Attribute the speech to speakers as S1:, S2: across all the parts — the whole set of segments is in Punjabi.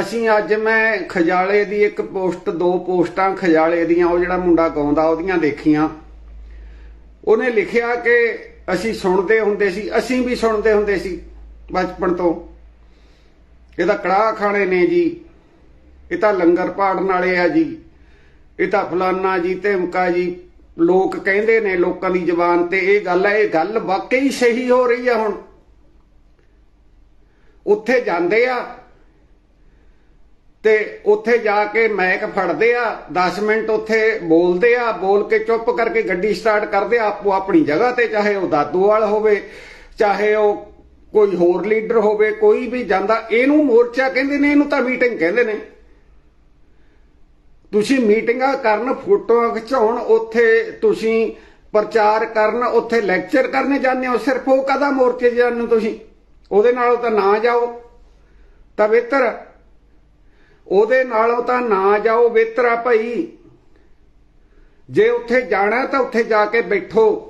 S1: ਅਸੀਂ ਅੱਜ ਮੈਂ ਖਜਾਲੇ ਦੀ ਇੱਕ ਪੋਸਟ, ਦੋ ਪੋਸਟਾਂ ਖਜਾਲੇ ਦੀਆਂ, ਉਹ ਜਿਹੜਾ ਮੁੰਡਾ ਗਾਉਂਦਾ, ਉਹਦੀਆਂ ਦੇਖੀਆਂ। ਉਹਨੇ ਲਿਖਿਆ ਕਿ ਅਸੀਂ ਸੁਣਦੇ ਹੁੰਦੇ ਸੀ, ਅਸੀਂ ਵੀ ਸੁਣਦੇ ਹੁੰਦੇ ਸੀ, ਬਚਪਨ ਤੋਂ। ਇਹਦਾ ਕੜਾਹ ਖਾਣੇ ਨੇ ਜੀ, ਇਹ ਤਾਂ ਲੰਗਰ ਪਾੜਨ ਵਾਲੇ ਆ ਜੀ, ਇਹ ਤਾਂ ਫਲਾਨਾ ਜੀ, ਧਮਕਾ ਜੀ, ਲੋਕ ਕਹਿੰਦੇ ਨੇ ਲੋਕਾਂ ਦੀ ਜ਼ੁਬਾਨ ਤੇ ਇਹ ਗੱਲ ਹੈ ਇਹ ਗੱਲ ਵਾਕਈ ਸਹੀ ਹੋ ਰਹੀ ਆ ਹੁਣ। ਉੱਥੇ ਜਾਂਦੇ ਆ ਤੇ ਉੱਥੇ ਜਾ ਕੇ ਮੈਕ ਫੜਦੇ ਆ 10 ਮਿੰਟ ਉੱਥੇ ਬੋਲਦੇ ਆ, ਬੋਲ ਕੇ ਚੁੱਪ ਕਰਕੇ ਗੱਡੀ ਸਟਾਰਟ ਕਰਦੇ ਆ, ਆਪੋ ਆਪਣੀ ਜਗ੍ਹਾ ਤੇ, ਚਾਹੇ ਉਹ ਦਾਦੂ ਦਾਦੂਵਾਲ ਹੋਵੇ, ਚਾਹੇ ਉਹ ਕੋਈ ਹੋਰ ਲੀਡਰ ਹੋਵੇ, ਕੋਈ ਵੀ ਜਾਂਦਾ, ਇਹਨੂੰ ਮੋਰਚਾ ਕਹਿੰਦੇ ਨੇ, ਇਹਨੂੰ ਤਾਂ ਮੀਟਿੰਗ ਕਹਿੰਦੇ ਨੇ। ਤੁਸੀਂ ਮੀਟਿੰਗਾਂ ਕਰਨ, ਫੋਟੋਆਂ ਖਿਚਾਉਣ, ਉੱਥੇ ਤੁਸੀਂ ਪ੍ਰਚਾਰ ਕਰਨ, ਉੱਥੇ ਲੈਕਚਰ ਕਰਨੇ ਜਾਂਦੇ ਹੋ, ਸਿਰਫ ਉਹ ਕਦਾ ਮੋਰਚੇ ਜਾਂਦੇ ਤੁਸੀਂ? ਉਹਦੇ ਨਾਲੋਂ ਤਾਂ ਨਾ ਜਾਓ। ਤਾਂ ਬਿਹਤਰ ਉਹਦੇ ਨਾਲੋਂ ਤਾਂ ਨਾ ਜਾਓ ਬਿਹਤਰ ਆ ਭਾਈ। ਜੇ ਉੱਥੇ ਜਾਣਾ ਤਾਂ ਉੱਥੇ ਜਾ ਕੇ ਬੈਠੋ।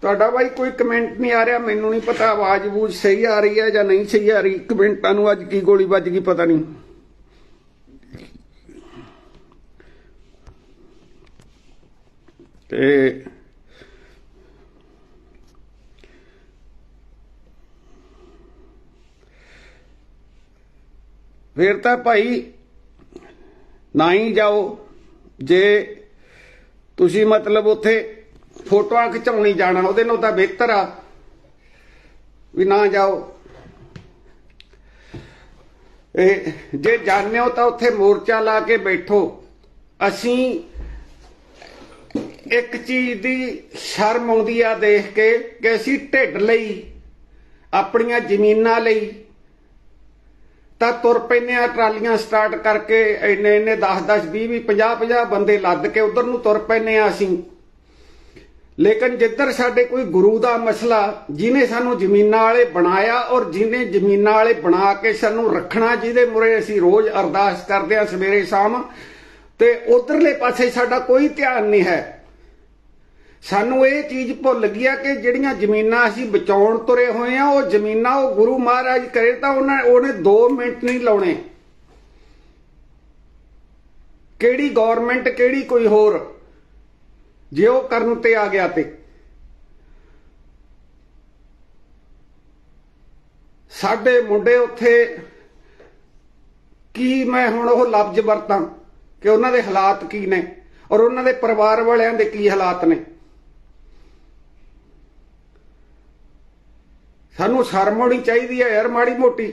S1: ਤੁਹਾਡਾ ਬਾਈ ਕੋਈ ਕਮੈਂਟ ਨਹੀਂ ਆ ਰਿਹਾ, ਮੈਨੂੰ ਨਹੀਂ ਪਤਾ ਆਵਾਜ਼ ਬੂਝ ਸਹੀ ਆ ਰਹੀ ਹੈ ਜਾਂ ਨਹੀਂ ਸਹੀ ਆ ਰਹੀ। ਕਮੈਂਟਾਂ ਨੂੰ ਅੱਜ ਕੀ ਗੋਲੀ ਵੱਜ ਗਈ ਪਤਾ ਨਹੀਂ। ਤੇ ਫਿਰ ਤਾਂ ਭਾਈ ਨਾ ਹੀ ਜਾਓ। ਜੇ ਤੁਸੀਂ ਮਤਲਬ ਉੱਥੇ ਫੋਟੋਆਂ ਖਿਚਾਉਣੀ ਜਾਣਾ, ਉਹਦੇ ਨਾਲ ਤਾਂ ਬਿਹਤਰ ਆ ਵੀ ਨਾ ਜਾਓ। ਇਹ ਜੇ ਜਾਣਦੇ ਹੋ ਤਾਂ ਉੱਥੇ ਮੋਰਚਾ ਲਾ ਕੇ ਬੈਠੋ। ਅਸੀਂ ਇੱਕ ਚੀਜ਼ ਦੀ ਸ਼ਰਮ ਆਉਂਦੀ ਆ ਦੇਖ ਕੇ ਕਿ ਅਸੀਂ ਢਿੱਡ ਲਈ, ਆਪਣੀਆਂ ਜ਼ਮੀਨਾਂ ਲਈ ਤਾਂ ਤੁਰ ਪੈਨੇ ਆ, ਟਰਾਲੀਆਂ ਸਟਾਰਟ ਕਰਕੇ ਇੰਨੇ ਇੰਨੇ 10 10 20 20 50 50 ਬੰਦੇ ਲੱਦ ਕੇ ਉਧਰ ਨੂੰ ਤੁਰ ਪੈਨੇ ਆ ਅਸੀਂ। ਲੇਕਿਨ ਜਿੱਧਰ ਸਾਡੇ ਕੋਈ ਗੁਰੂ ਦਾ ਮਸਲਾ ਜਿਨੇ ਸਾਨੂੰ ਜ਼ਮੀਨਾਂ ਵਾਲੇ ਬਣਾਇਆ ਔਰ ਜਿਨੇ ਜ਼ਮੀਨਾਂ ਵਾਲੇ ਬਣਾ ਕੇ ਸਾਨੂੰ ਰੱਖਣਾ, ਜਿਹਦੇ ਮੁਰੇ ਅਸੀਂ ਰੋਜ਼ ਅਰਦਾਸ ਕਰਦੇ ਆ ਸਵੇਰੇ ਸ਼ਾਮ, ਤੇ ਉਧਰਲੇ ਪਾਸੇ ਸਾਡਾ ਕੋਈ ਧਿਆਨ ਨਹੀਂ ਹੈ। ਸਾਨੂੰ ਇਹ ਚੀਜ਼ ਭੁੱਲ ਗਿਆ ਕਿ ਜਿਹੜੀਆਂ ਜ਼ਮੀਨਾਂ ਅਸੀਂ ਬਚਾਉਣ ਤੁਰੇ ਹੋਏ ਆ, ਉਹ ਜ਼ਮੀਨਾਂ ਉਹ ਗੁਰੂ ਮਹਾਰਾਜ ਕਰੇ ਤਾਂ ਉਹਨਾਂ ਉਹਨੇ 2 ਮਿੰਟ ਨਹੀਂ ਲਾਉਣੇ। ਕਿਹੜੀ ਗਵਰਨਮੈਂਟ ਕਿਹੜੀ ਕੋਈ ਹੋਰ, ਜੇ ਉਹ ਕਰਨ ਤੇ ਆ ਗਿਆ ਤੇ। ਸਾਡੇ ਮੁੰਡੇ ਉੱਥੇ ਕੀ ਮੈਂ ਹੁਣ ਉਹ ਲਫ਼ਜ਼ ਵਰਤਾਂ ਕਿ ਉਹਨਾਂ ਦੇ ਹਾਲਾਤ ਕੀ ਨੇ ਔਰ ਉਹਨਾਂ ਦੇ ਪਰਿਵਾਰ ਵਾਲਿਆਂ ਦੇ ਕੀ ਹਾਲਾਤ ਨੇ। ਸਾਨੂੰ ਸ਼ਰਮ ਹੋਣੀ ਚਾਹੀਦੀ ਹੈ ਯਾਰ ਮਾੜੀ ਮੋਟੀ।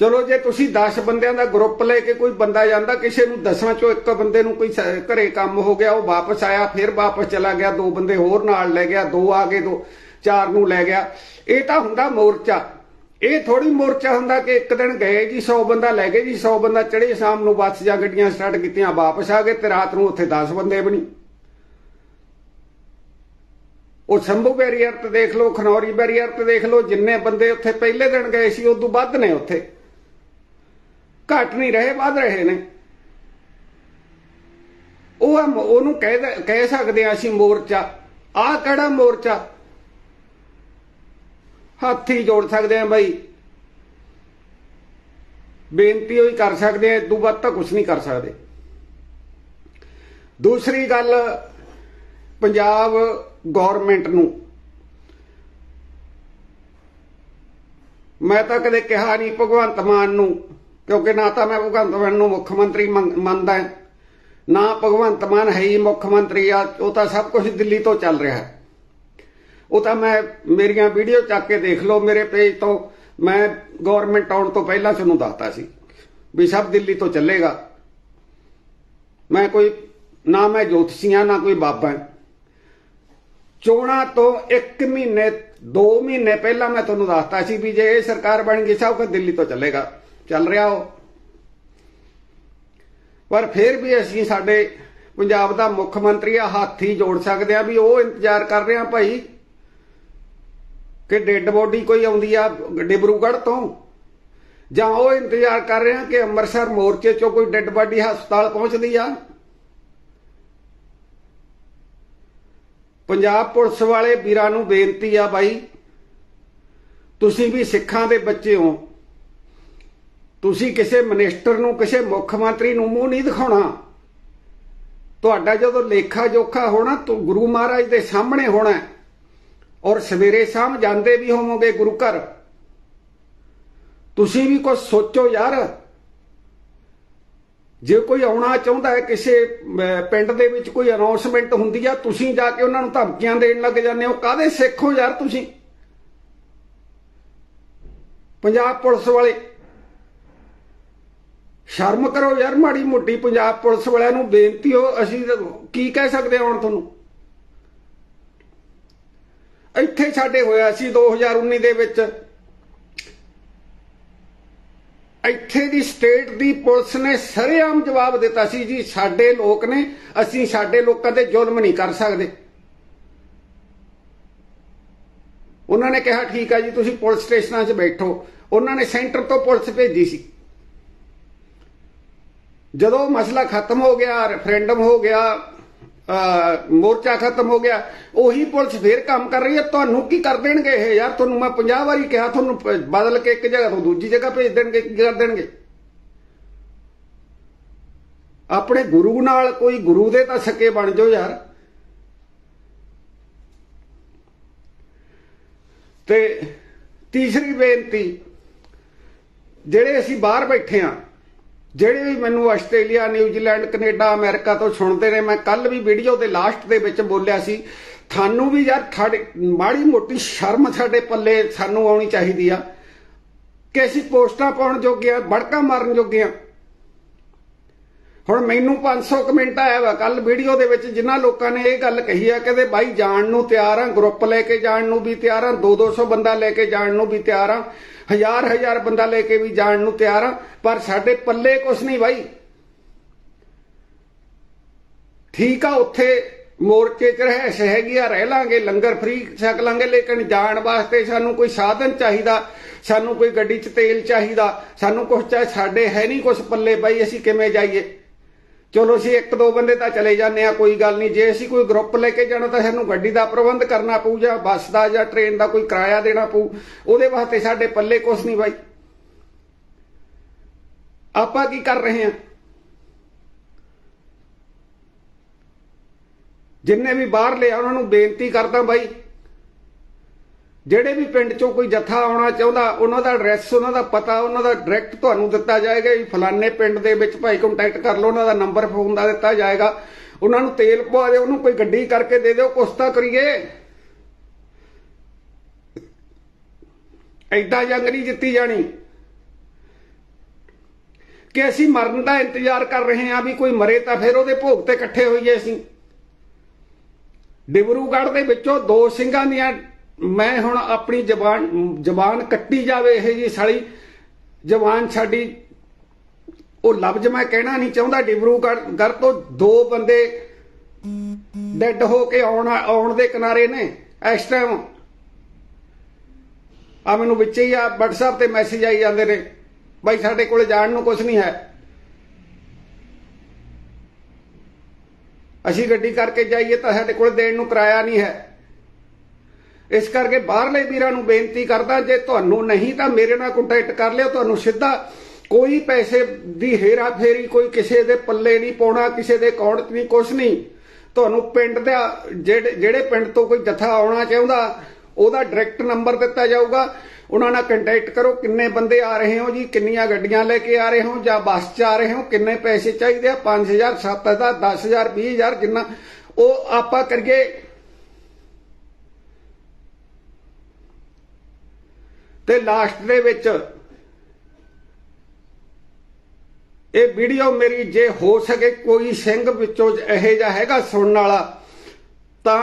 S1: ਚਲੋ ਜੇ ਤੁਸੀਂ 10 ਬੰਦਿਆਂ ਦਾ ਗਰੁੱਪ ਲੈ ਕੇ ਕੋਈ ਬੰਦਾ ਜਾਂਦਾ, ਕਿਸੇ ਨੂੰ ਦਸਾਂ ਚੋਂ ਇੱਕ ਬੰਦੇ ਨੂੰ ਕੋਈ ਘਰੇ ਕੰਮ ਹੋ ਗਿਆ, ਉਹ ਵਾਪਸ ਆਇਆ, ਫਿਰ ਵਾਪਸ ਚਲਾ ਗਿਆ, ਦੋ ਬੰਦੇ ਹੋਰ ਨਾਲ ਲੈ ਗਿਆ, ਦੋ ਆ ਗਏ, ਦੋ, ਚਾਰ ਨੂੰ ਲੈ ਗਿਆ। ਇਹ ਤਾਂ ਹੁੰਦਾ ਮੋਰਚਾ। ਇਹ ਥੋੜੀ ਮੋਰਚਾ ਹੁੰਦਾ ਕਿ ਇੱਕ ਦਿਨ ਗਏ ਜੀ 100 ਬੰਦਾ ਲੈ ਗਏ ਜੀ 100 ਬੰਦਾ ਚੜੇ ਸ਼ਾਮ ਨੂੰ ਬੱਸ ਜਾਂ ਗੱਡੀਆਂ ਸਟਾਰਟ ਕੀਤੀਆਂ, ਵਾਪਸ ਆ ਗਏ ਤੇ ਰਾਤ ਨੂੰ ਉੱਥੇ 10 ਬੰਦੇ ਬਣੀ। ਉਹ ਸ਼ੰਭੂ ਬੈਰੀਅਰ ਤੇ ਦੇਖ ਲਓ, ਖਨੌਰੀ ਬੈਰੀਅਰ ਤੇ ਦੇਖ ਲਓ, ਜਿੰਨੇ ਬੰਦੇ ਉੱਥੇ ਪਹਿਲੇ ਦਿਨ ਗਏ ਸੀ, ਉਦੋਂ ਵੱਧ ਨੇ ਉੱਥੇ। ਘਟ ਨਹੀਂ ਰਹੇ, ਵੱਧ ਰਹੇ ਨੇ। ਉਹ ਉਹਨੂੰ ਕਹਿ ਕਹਿ ਸਕਦੇ ਆ ਅਸੀਂ ਮੋਰਚਾ। ਆ ਕਿਹੜਾ ਮੋਰਚਾ? ਹੱਥੀ ਜੋੜ ਸਕਦੇ ਆ ਬਾਈ। ਬੇਨਤੀ ਹੋਈ ਕਰ ਸਕਦੇ ਆ, ਇਦੋਂ ਵੱਧ ਤਾਂ ਕੁਝ ਨਹੀਂ ਕਰ ਸਕਦੇ। ਦੂਸਰੀ ਗੱਲ, ਪੰਜਾਬ ਗਵਰਨਮੈਂਟ ਨੂੰ। ਮੈਂ ਤਾਂ ਕਦੇ ਕਿਹਾ ਨਹੀਂ ਭਗਵੰਤ ਮਾਨ ਨੂੰ, ਕਿਉਂਕਿ ਨਾ ਤਾਂ ਮੈਂ ਭਗਵੰਤ ਮਾਨ ਨੂੰ ਮੁੱਖ ਮੰਤਰੀ ਮੰਨਦਾ ਨਾ ਭਗਵੰਤ ਮਾਨ ਹੈ ਹੀ ਮੁੱਖ ਮੰਤਰੀ, ਆ ਉਹ ਤਾਂ ਸਭ ਕੁਝ ਦਿੱਲੀ ਤੋਂ ਚੱਲ ਰਿਹਾ ਹੈ। ਉਹ ਤਾਂ ਮੈਂ ਮੇਰੀਆਂ ਵੀਡੀਓ ਚੱਕ ਕੇ ਦੇਖ ਲਓ, ਮੇਰੇ ਪੇਜ ਤੋਂ ਮੈਂ ਗਵਰਨਮੈਂਟ ਆਉਣ ਤੋਂ ਪਹਿਲਾਂ ਤੁਹਾਨੂੰ ਦੱਸਤਾ ਸੀ ਵੀ ਸਭ ਦਿੱਲੀ ਤੋਂ ਚੱਲੇਗਾ। ਮੈਂ ਕੋਈ, ਨਾ ਮੈਂ ਜੋਤਸ਼ੀਆਂ ਨਾ ਕੋਈ ਬਾਬਾ ਚੋਣਾਂ ਤੋਂ 1 ਮਹੀਨੇ 2 ਮਹੀਨੇ ਪਹਿਲਾਂ ਮੈਂ ਤੁਹਾਨੂੰ ਦੱਸਤਾ ਸੀ ਵੀ ਜੇ ਇਹ ਸਰਕਾਰ ਬਣ ਗਈ, ਸਭ ਕੁਝ ਦਿੱਲੀ ਤੋਂ ਚੱਲੇਗਾ। ਚੱਲ ਰਿਹਾ ਉਹ। ਪਰ ਫਿਰ ਵੀ ਅਸੀਂ ਸਾਡੇ ਪੰਜਾਬ ਦਾ ਮੁੱਖ ਮੰਤਰੀ ਆ, ਹੱਥ ਹੀ ਜੋੜ ਸਕਦੇ ਆ ਵੀ ਉਹ ਇੰਤਜ਼ਾਰ ਕਰ ਰਹੇ ਆ ਭਾਈ ਕਿ ਡੈੱਡ ਬੋਡੀ ਕੋਈ ਆਉਂਦੀ ਆ ਡਿਬਰੂਗੜ੍ਹ ਤੋਂ। ਜਾਂ ਉਹ ਇੰਤਜ਼ਾਰ ਕਰ ਰਹੇ ਕਿ ਅੰਮ੍ਰਿਤਸਰ ਮੋਰਚੇ ਚੋਂ ਕੋਈ ਡੈੱਡ ਬੋਡੀ ਹਸਪਤਾਲ ਪਹੁੰਚਦੀ ਆ। ਪੰਜਾਬ ਪੁਲਿਸ ਵਾਲੇ ਵੀਰਾਂ ਨੂੰ ਬੇਨਤੀ ਆ ਬਾਈ, ਤੁਸੀਂ ਵੀ ਸਿੱਖਾਂ ਦੇ ਬੱਚੇ ਹੋ। ਤੁਸੀਂ ਕਿਸੇ ਮਿਨਿਸਟਰ ਨੂੰ, ਕਿਸੇ ਮੁੱਖ ਮੰਤਰੀ ਨੂੰ ਮੂੰਹ ਨਹੀਂ ਦਿਖਾਉਣਾ। ਤੁਹਾਡਾ ਜਦੋਂ ਲੇਖਾ ਜੋਖਾ ਹੋਣਾ, ਤੂੰ ਗੁਰੂ ਮਹਾਰਾਜ ਦੇ ਸਾਹਮਣੇ ਹੋਣਾ ਔਰ ਸਵੇਰੇ ਸ਼ਾਮ ਜਾਂਦੇ ਵੀ ਹੋਵੋਗੇ ਗੁਰੂ ਘਰ। ਤੁਸੀਂ ਵੀ ਕੁਝ ਸੋਚੋ ਯਾਰ। ਜੇ ਕੋਈ ਆਉਣਾ ਚਾਹੁੰਦਾ ਹੈ, ਕਿਸੇ ਪਿੰਡ ਦੇ ਵਿੱਚ ਕੋਈ ਅਨਾਉਂਸਮੈਂਟ ਹੁੰਦੀ ਆ, ਤੁਸੀਂ ਜਾ ਕੇ ਉਹਨਾਂ ਨੂੰ ਧਮਕੀਆਂ ਦੇਣ ਲੱਗ ਜਾਂਦੇ ਹੋ। ਕਾਦੇ ਸਿੱਖ ਹੋ ਯਾਰ ਤੁਸੀਂ? ਪੰਜਾਬ ਪੁਲਿਸ ਵਾਲੇ, ਸ਼ਰਮ ਕਰੋ ਯਾਰ ਮਾੜੀ ਮੋਟੀ, ਪੰਜਾਬ ਪੁਲਿਸ ਵਾਲਿਆਂ ਨੂੰ ਬੇਨਤੀ ਹੋ, ਅਸੀਂ ਕੀ ਕਹਿ ਸਕਦੇ ਹਾਂ ਹੁਣ ਤੁਹਾਨੂੰ? ਇੱਥੇ ਸਾਡੇ ਹੋਇਆ ਸੀ 2019 ਦੇ ਵਿੱਚ। ਇੱਥੇ ਦੀ ਸਟੇਟ ਦੀ ਪੁਲਿਸ ਨੇ ਸਰੇਆਮ ਜਵਾਬ ਦਿੱਤਾ ਸੀ ਜੀ, ਸਾਡੇ ਲੋਕ ਨੇ, ਅਸੀਂ ਸਾਡੇ ਲੋਕਾਂ ਤੇ ਜ਼ੁਲਮ ਨਹੀਂ ਕਰ ਸਕਦੇ। ਉਹਨਾਂ ਨੇ ਕਿਹਾ, ਠੀਕ ਆ ਜੀ, ਤੁਸੀਂ ਪੁਲਿਸ ਸਟੇਸ਼ਨਾਂ 'ਚ ਬੈਠੋ। ਉਹਨਾਂ ਨੇ ਸੈਂਟਰ ਤੋਂ ਪੁਲਿਸ ਭੇਜੀ ਸੀ। ਜਦੋਂ ਮਸਲਾ ਖਤਮ ਹੋ ਗਿਆ ਰੈਫਰੈਂਡਮ ਹੋ ਗਿਆ ਮੋਰਚਾ ਖਤਮ ਹੋ ਗਿਆ। ਉਹੀ ਪੁਲਿਸ ਫੇਰ ਕੰਮ ਕਰ ਰਹੀ ਹੈ। ਤੁਹਾਨੂੰ ਕੀ ਕਰ ਦੇਣਗੇ ਇਹ? ਯਾਰ, ਤੁਹਾਨੂੰ ਮੈਂ 50 ਵਾਰੀ ਕਿਹਾ, ਤੁਹਾਨੂੰ ਬਦਲ ਕੇ ਇੱਕ ਜਗ੍ਹਾ ਤੋਂ ਦੂਜੀ ਜਗ੍ਹਾ ਭੇਜ ਦੇਣਗੇ, ਕੀ ਕਰ ਦੇਣਗੇ? ਆਪਣੇ ਗੁਰੂ ਨਾਲ ਕੋਈ ਗੁਰੂ ਦੇ ਤਾਂ ਸਕੇ ਬਣ ਜਾਓ ਯਾਰ। ਤੇ ਤੀਸਰੀ ਬੇਨਤੀ, ਜਿਹੜੇ ਅਸੀਂ ਬਾਹਰ ਬੈਠੇ ਆ ਜਿਹੜੇ ਵੀ ਮੈਨੂੰ ਆਸਟ੍ਰੇਲੀਆ ਨਿਊਜ਼ੀਲੈਂਡ ਕੈਨੇਡਾ, ਅਮਰੀਕਾ ਤੋਂ ਸੁਣਦੇ ਨੇ, ਮੈਂ ਕੱਲ ਵੀ ਵੀਡੀਓ ਦੇ ਲਾਸਟ ਦੇ ਵਿੱਚ ਬੋਲਿਆ ਸੀ, ਤੁਹਾਨੂੰ ਵੀ ਯਾਰ ਤੁਹਾਡੇ, ਮਾੜੀ ਮੋਟੀ ਸ਼ਰਮ ਸਾਡੇ ਪੱਲੇ ਸਾਨੂੰ ਆਉਣੀ ਚਾਹੀਦੀ ਆ। ਕਿ ਅਸੀਂ ਪੋਸਟਾਂ ਪਾਉਣ ਜੋਗੇ ਆ ਬੜਕਾ ਮਾਰਨ ਜੋਗੇ ਆ। ਹੁਣ ਮੈਨੂੰ 500 ਕਮੈਂਟ ਆਇਆ ਵਾ ਕੱਲ ਵੀਡੀਓ ਦੇ ਵਿੱਚ ਜਿਨ੍ਹਾਂ ਲੋਕਾਂ ਨੇ ਇਹ ਗੱਲ ਕਹੀ ਆ ਕਹਿੰਦੇ ਬਾਈ ਜਾਣ ਨੂੰ ਤਿਆਰ ਆ ਗਰੁੱਪ ਲੈ ਕੇ ਜਾਣ ਨੂੰ ਵੀ ਤਿਆਰ ਆ 2-200 ਬੰਦਾ ਲੈ ਕੇ ਜਾਣ ਨੂੰ ਵੀ ਤਿਆਰ ਆ ਹਜ਼ਾਰ ਹਜ਼ਾਰ ਬੰਦਾ ਲੈ ਕੇ ਵੀ ਜਾਣ ਨੂੰ ਤਿਆਰ ਆ, ਪਰ ਸਾਡੇ ਪੱਲੇ ਕੁਛ ਨਹੀਂ ਬਾਈ। ਠੀਕ ਆ, ਉੱਥੇ ਮੋਰਚੇ 'ਚ ਰਹਿਸ਼ ਹੈਗੀ ਆ, ਰਹਿ ਲਾਂਗੇ, ਲੰਗਰ ਫ੍ਰੀ ਛਕ ਲਾਂਗੇ, ਲੇਕਿਨ ਜਾਣ ਵਾਸਤੇ ਸਾਨੂੰ ਕੋਈ ਸਾਧਨ ਚਾਹੀਦਾ, ਸਾਨੂੰ ਕੋਈ ਗੱਡੀ 'ਚ ਤੇਲ ਚਾਹੀਦਾ, ਸਾਨੂੰ ਕੁਛ ਚਾਹੇ ਸਾਡੇ ਹੈ ਨਹੀਂ ਕੁਛ ਪੱਲੇ ਬਾਈ, ਅਸੀਂ ਕਿਵੇਂ ਜਾਈਏ? ਚਲੋ ਅਸੀਂ ਇੱਕ ਦੋ ਬੰਦੇ ਤਾਂ ਚਲੇ ਜਾਂਦੇ ਆ ਕੋਈ ਗੱਲ ਨਹੀਂ। ਜੇ ਅਸੀਂ ਕੋਈ ਗਰੁੱਪ ਲੈ ਕੇ ਜਾਣਾ ਤਾਂ ਸਾਨੂੰ ਗੱਡੀ ਦਾ ਪ੍ਰਬੰਧ ਕਰਨਾ ਪਊ ਜਾਂ ਬੱਸ ਦਾ ਜਾਂ ਟ੍ਰੇਨ ਦਾ ਕੋਈ ਕਿਰਾਇਆ ਦੇਣਾ ਪਊ। ਉਹਦੇ ਵਾਸਤੇ ਸਾਡੇ ਪੱਲੇ ਕੁਛ ਨਹੀਂ ਬਾਈ। ਆਪਾਂ ਕੀ ਕਰ ਰਹੇ ਹਾਂ? ਜਿੰਨੇ ਵੀ ਬਾਹਰ ਲਿਆ, ਉਹਨਾਂ ਨੂੰ ਬੇਨਤੀ ਕਰਦਾ ਬਾਈ। ਜਿਹੜੇ ਵੀ ਪਿੰਡ ਚੋਂ ਕੋਈ ਜਥਾ ਆਉਣਾ ਚਾਹੁੰਦਾ, ਉਹਨਾਂ ਦਾ ਐਡਰੈਸ ਉਹਨਾਂ ਦਾ ਪਤਾ, ਉਹਨਾਂ ਦਾ ਡਾਇਰੈਕਟ ਤੁਹਾਨੂੰ ਦਿੱਤਾ ਜਾਏਗਾ ਵੀ ਫਲਾਣੇ ਪਿੰਡ ਦੇ ਵਿੱਚ ਭਾਈ ਕੰਟੈਕਟ ਕਰ ਲਓ, ਉਹਨਾਂ ਦਾ ਨੰਬਰ ਫੋਨ ਦਾ ਦਿੱਤਾ ਜਾਏਗਾ। ਉਹਨਾਂ ਨੂੰ ਤੇਲ ਪਵਾ ਦਿਓ, ਉਹਨੂੰ ਕੋਈ ਗੱਡੀ ਕਰਕੇ ਦੇ ਦਿਓ, ਕੁਛ ਤਾਂ ਕਰੀਏ। ਐਡਾ ਜੰਗ ਨਹੀਂ ਜਿੱਤੀ ਜਾਣੀ। ਕਿ ਅਸੀਂ ਮਰਨ ਦਾ ਇੰਤਜ਼ਾਰ ਕਰ ਰਹੇ ਹਾਂ ਵੀ ਕੋਈ ਮਰੇ ਤਾਂ ਫਿਰ ਉਹਦੇ ਭੋਗ ਤੇ ਇਕੱਠੇ ਹੋਈਏ ਅਸੀਂ। ਡਿਬਰੂਗੜ੍ਹ ਦੇ ਵਿੱਚੋਂ ਦੋ ਸਿੰਘਾਂ ਦੀਆਂ ਮੈਂ ਹੁਣ ਆਪਣੀ ਜ਼ਬਾਨ ਜ਼ਬਾਨ ਕੱਟੀ ਜਾਵੇ ਇਹ ਜੀ ਸਾਲੀ। ਜ਼ਬਾਨ ਸਾਡੀ, ਉਹ ਲਫ਼ਜ਼ ਮੈਂ ਕਹਿਣਾ ਨਹੀਂ ਚਾਹੁੰਦਾ ਡਿਬਰੂਗੜ੍ਹ ਗੜ ਤੋਂ ਦੋ ਬੰਦੇ ਡੈੱਡ ਹੋ ਕੇ ਆਉਣ ਆਉਣ ਦੇ ਕਿਨਾਰੇ ਨੇ, ਇਸ ਟਾਈਮ ਆ ਮੈਨੂੰ ਵਿੱਚ ਹੀ ਆ WhatsApp ਤੇ ਮੈਸੇਜ ਆਈ ਜਾਂਦੇ ਨੇ, ਬਾਈ ਸਾਡੇ ਕੋਲ ਜਾਣ ਨੂੰ ਕੁਝ ਨਹੀਂ ਹੈ। ਅਸੀਂ ਗੱਡੀ ਕਰਕੇ ਜਾਈਏ ਤਾਂ ਸਾਡੇ ਕੋਲ ਦੇਣ ਨੂੰ ਕਿਰਾਇਆ ਨਹੀਂ ਹੈ। ਇਸ ਕਰਕੇ ਬਾਹਰਲੇ ਵੀਰਾਂ ਨੂੰ ਬੇਨਤੀ ਕਰਦਾ, ਜੇ ਤੁਹਾਨੂੰ ਨਹੀਂ ਤਾਂ ਮੇਰੇ ਨਾਲ ਕੰਟੈਕਟ ਕਰ ਲਿਓ, ਤੁਹਾਨੂੰ ਸਿੱਧਾ ਕੋਈ ਪੈਸੇ ਦੀ ਹੇਰਾ ਫੇਰੀ ਕੋਈ ਕਿਸੇ ਦੇ ਪੱਲੇ ਨਹੀਂ ਪਾਉਣਾ, ਕਿਸੇ ਦੇ ਅਕਾਊਂਟ 'ਚ ਨਹੀਂ ਕੁਛ ਨਹੀਂ। ਤੁਹਾਨੂੰ ਪਿੰਡ ਦਾ ਜਿਹੜੇ ਜਿਹੜੇ ਪਿੰਡ ਤੋਂ ਕੋਈ ਜਥਾ ਆਉਣਾ ਚਾਹੁੰਦਾ, ਉਹਦਾ ਡਾਇਰੈਕਟ ਨੰਬਰ ਦਿੱਤਾ ਜਾਊਗਾ। ਉਹਨਾਂ ਨਾਲ ਕੰਟੈਕਟ ਕਰੋ, ਕਿੰਨੇ ਬੰਦੇ ਆ ਰਹੇ ਹੋ ਜੀ, ਕਿੰਨੀਆਂ ਗੱਡੀਆਂ ਲੈ ਕੇ ਆ ਰਹੇ ਹੋ, ਜਾਂ ਬੱਸ 'ਚ ਆ ਰਹੇ ਹੋ, ਕਿੰਨੇ ਪੈਸੇ ਚਾਹੀਦੇ ਆ? 5000 7000 10000 20000 ਜਿੰਨਾ ਉਹ ਆਪਾਂ ਕਰੀਏ ਤੇ ਲਾਸਟ ਦੇ ਵਿੱਚ ਇਹ ਵੀਡੀਓ ਮੇਰੀ ਜੇ ਹੋ ਸਕੇ ਕੋਈ ਸਿੰਘ ਵਿੱਚੋਂ ਇਹੋ ਜਿਹਾ ਹੈਗਾ ਸੁਣਨ ਵਾਲਾ, ਤਾਂ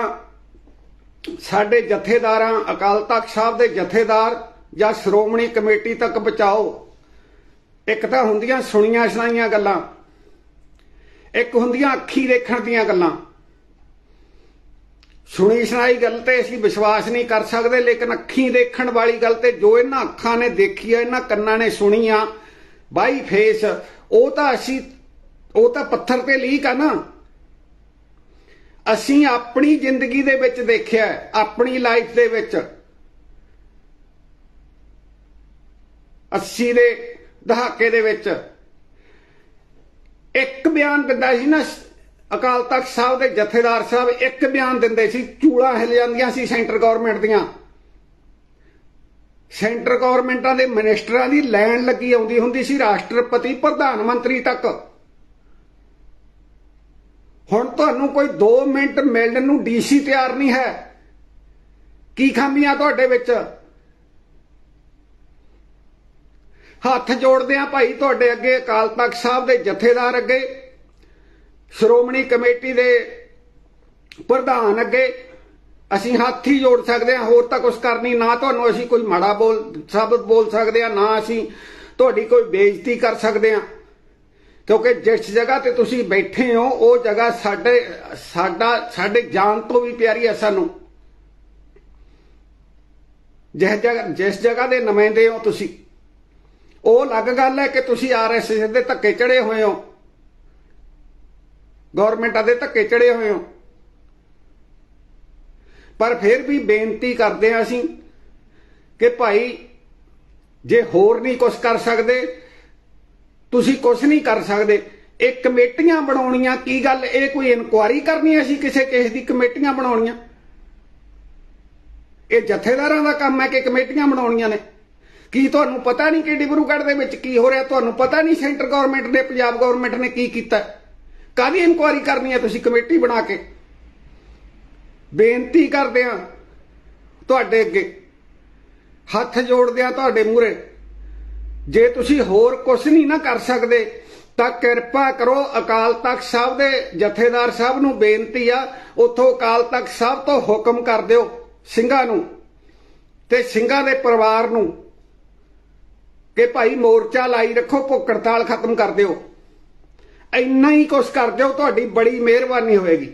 S1: ਸਾਡੇ ਜਥੇਦਾਰਾਂ, ਅਕਾਲ ਤਖਤ ਸਾਹਿਬ ਦੇ ਜਥੇਦਾਰ ਜਾਂ ਸ਼੍ਰੋਮਣੀ ਕਮੇਟੀ ਤੱਕ ਪਹੁੰਚਾਓ ਇੱਕ ਤਾਂ ਹੁੰਦੀਆਂ ਸੁਣੀਆਂ ਸੁਣਾਈਆਂ ਗੱਲਾਂ, ਇੱਕ ਹੁੰਦੀਆਂ ਅੱਖੀ ਦੇਖਣ ਦੀਆਂ ਗੱਲਾਂ। ਸੁਣੀ ਸੁਣਾਈ ਗੱਲ ਤੇ ਅਸੀਂ ਵਿਸ਼ਵਾਸ ਨਹੀਂ ਕਰ ਸਕਦੇ, ਲੇਕਿਨ ਅੱਖੀਂ ਦੇਖਣ ਵਾਲੀ ਗੱਲ ਤੇ ਜੋ ਇਹਨਾਂ ਅੱਖਾਂ ਨੇ ਦੇਖੀ ਆ, ਇਹਨਾਂ ਕੰਨਾਂ ਨੇ ਸੁਣੀ ਆ, ਬਾਈ ਫੇਸ, ਉਹ ਤਾਂ ਅਸੀਂ, ਉਹ ਤਾਂ ਪੱਥਰ ਤੇ ਲੀਕ ਆ ਨਾ। ਅਸੀਂ ਆਪਣੀ ਜ਼ਿੰਦਗੀ ਦੇ ਵਿੱਚ ਦੇਖਿਆ ਆਪਣੀ ਲਾਈਫ ਦੇ ਵਿੱਚ। 80 ਦੇ ਦਹਾਕੇ ਦੇ ਵਿੱਚ। ਇੱਕ ਬਿਆਨ ਦਿੰਦਾ ਸੀ ਨਾ ਅਕਾਲ ਤਖਤ ਸਾਹਿਬ ਦੇ ਜਥੇਦਾਰ ਸਾਹਿਬ ਇੱਕ ਬਿਆਨ ਦਿੰਦੇ ਸੀ, ਚੂੜਾ ਹਿਲ ਜਾਂਦੀਆਂ ਸੀ ਸੈਂਟਰ ਗਵਰਨਮੈਂਟ ਦੀਆਂ। ਸੈਂਟਰ ਗਵਰਨਮੈਂਟਾਂ ਦੇ ਮਿਨਿਸਟਰਾਂ ਦੀ ਲੈਣ ਲੱਗੀ ਆਉਂਦੀ ਹੁੰਦੀ ਸੀ ਰਾਸ਼ਟਰਪਤੀ, ਪ੍ਰਧਾਨ ਮੰਤਰੀ ਤੱਕ। ਹੁਣ ਤੁਹਾਨੂੰ ਕੋਈ 2 ਮਿੰਟ ਮਿਲਣ ਨੂੰ ਡੀਸੀ ਤਿਆਰ ਨਹੀਂ ਹੈ। ਕੀ ਖਾਮੀਆਂ ਤੁਹਾਡੇ ਵਿੱਚ? ਹੱਥ ਜੋੜਦੇ ਆ ਭਾਈ ਤੁਹਾਡੇ ਅੱਗੇ ਅਕਾਲ ਤਖਤ ਸਾਹਿਬ ਦੇ ਜਥੇਦਾਰ ਅੱਗੇ ਸ਼੍ਰੋਮਣੀ ਕਮੇਟੀ ਦੇ ਪ੍ਰਧਾਨ ਅੱਗੇ ਅਸੀਂ ਹੱਥ ਹੀ ਜੋੜ ਸਕਦੇ ਹਾਂ, ਹੋਰ ਤਾਂ ਕੁਝ ਕਰਨੀ ਨਾ ਤੁਹਾਨੂੰ ਅਸੀਂ ਕੋਈ ਮਾੜਾ ਬੋਲ ਸ਼ਬਦ ਬੋਲ ਸਕਦੇ ਹਾਂ, ਨਾ ਅਸੀਂ ਤੁਹਾਡੀ ਕੋਈ ਬੇਇੱਜ਼ਤੀ ਕਰ ਸਕਦੇ ਹਾਂ। ਕਿਉਂਕਿ ਜਿਸ ਜਗ੍ਹਾ ਤੇ ਤੁਸੀਂ ਬੈਠੇ ਹੋ, ਉਹ ਜਗ੍ਹਾ ਸਾਡੇ, ਸਾਡਾ, ਸਾਡੇ ਜਾਨ ਤੋਂ ਵੀ ਪਿਆਰੀ ਹੈ ਸਾਨੂੰ। ਜਿਸ ਜਗ੍ਹਾ ਜਿਸ ਜਗ੍ਹਾ ਦੇ ਨੁਮਾਇੰਦੇ ਹੋ ਤੁਸੀਂ, ਉਹ ਅਲੱਗ ਗੱਲ ਹੈ ਕਿ ਤੁਸੀਂ ਆਰਐਸਐਸ ਦੇ ਧੱਕੇ ਚੜੇ ਹੋਏ ਹੋ। ਗਵਰਨਮੈਂਟਾਂ ਦੇ ਧੱਕੇ ਚੜੇ ਹੋਏ ਹੋ। ਪਰ ਫਿਰ ਵੀ ਬੇਨਤੀ ਕਰਦੇ ਆ ਅਸੀਂ ਕਿ ਭਾਈ, ਜੇ ਹੋਰ ਨਹੀਂ ਕੁਝ ਕਰ ਸਕਦੇ, ਤੁਸੀਂ ਕੁਝ ਨਹੀਂ ਕਰ ਸਕਦੇ। ਇਹ ਕਮੇਟੀਆਂ ਬਣਾਉਣੀਆਂ, ਕੀ ਗੱਲ? ਇਹ ਕੋਈ ਇਨਕੁਆਰੀ ਕਰਨੀ ਅਸੀਂ ਕਿਸੇ ਕਿਸੇ ਦੀ ਕਮੇਟੀਆਂ ਬਣਾਉਣੀਆਂ? ਇਹ ਜਥੇਦਾਰਾਂ ਦਾ ਕੰਮ ਹੈ ਕਿ ਕਮੇਟੀਆਂ ਬਣਾਉਣੀਆਂ ਨੇ। ਕੀ ਤੁਹਾਨੂੰ ਪਤਾ ਨਹੀਂ ਕਿ ਡਿਬਰੂਗੜ੍ਹ ਦੇ ਵਿੱਚ ਕੀ ਹੋ ਰਿਹਾ? ਤੁਹਾਨੂੰ ਪਤਾ ਨਹੀਂ ਸੈਂਟਰ ਗਵਰਨਮੈਂਟ ਨੇ, ਪੰਜਾਬ ਗਵਰਨਮੈਂਟ ਨੇ ਕੀ ਕੀਤਾ? ਕਾਹਦੀ ਇਨਕੁਆਰੀ ਕਰਨੀ ਹੈ ਤੁਸੀਂ ਕਮੇਟੀ ਬਣਾ ਕੇ? ਬੇਨਤੀ ਕਰਦੇ ਆ ਤੁਹਾਡੇ ਅੱਗੇ। ਹੱਥ ਜੋੜਦੇ ਆ ਤੁਹਾਡੇ ਮੂਹਰੇ। ਜੇ ਤੁਸੀਂ ਹੋਰ ਕੁਝ ਨਹੀਂ ਨਾ ਕਰ ਸਕਦੇ, ਤਾਂ ਕਿਰਪਾ ਕਰੋ ਅਕਾਲ ਤਖਤ ਸਾਹਿਬ ਦੇ ਜਥੇਦਾਰ ਸਾਹਿਬ ਨੂੰ ਬੇਨਤੀ ਆ, ਉੱਥੋਂ ਅਕਾਲ ਤਖਤ ਸਾਹਿਬ ਤੋਂ ਹੁਕਮ ਕਰ ਦਿਓ ਸਿੰਘਾਂ ਨੂੰ ਤੇ ਸਿੰਘਾਂ ਦੇ ਪਰਿਵਾਰ ਨੂੰ ਕਿ ਭਾਈ ਮੋਰਚਾ ਲਾਈ ਰੱਖੋ ਭੁੱਖ ਹੜਤਾਲ ਖਤਮ ਕਰ ਦਿਓ। ਇੰਨਾ ਹੀ ਕੁਛ ਕਰ ਦਿਓ ਤੁਹਾਡੀ ਬੜੀ ਮਿਹਰਬਾਨੀ ਹੋਏਗੀ